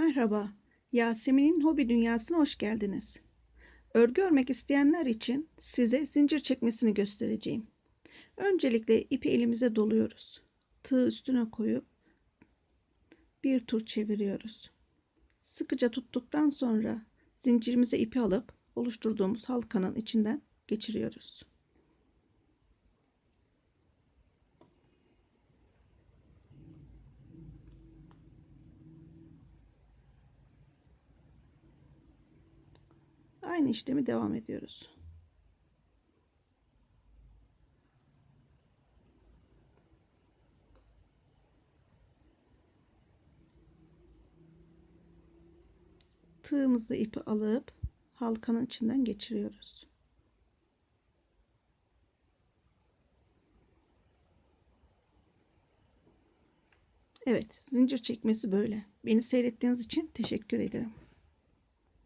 Merhaba, Yasemin'in hobi dünyasına hoş geldiniz. Örgü örmek isteyenler için size zincir çekmesini göstereceğim. Öncelikle ipi elimize doluyoruz. Tığ üstüne koyup bir tur çeviriyoruz. Sıkıca tuttuktan sonra zincirimize ipi alıp oluşturduğumuz halkanın içinden geçiriyoruz. Aynı işlemi devam ediyoruz. Tığımızla ipi alıp halkanın içinden geçiriyoruz. Evet, zincir çekmesi böyle. Beni seyrettiğiniz için teşekkür ederim.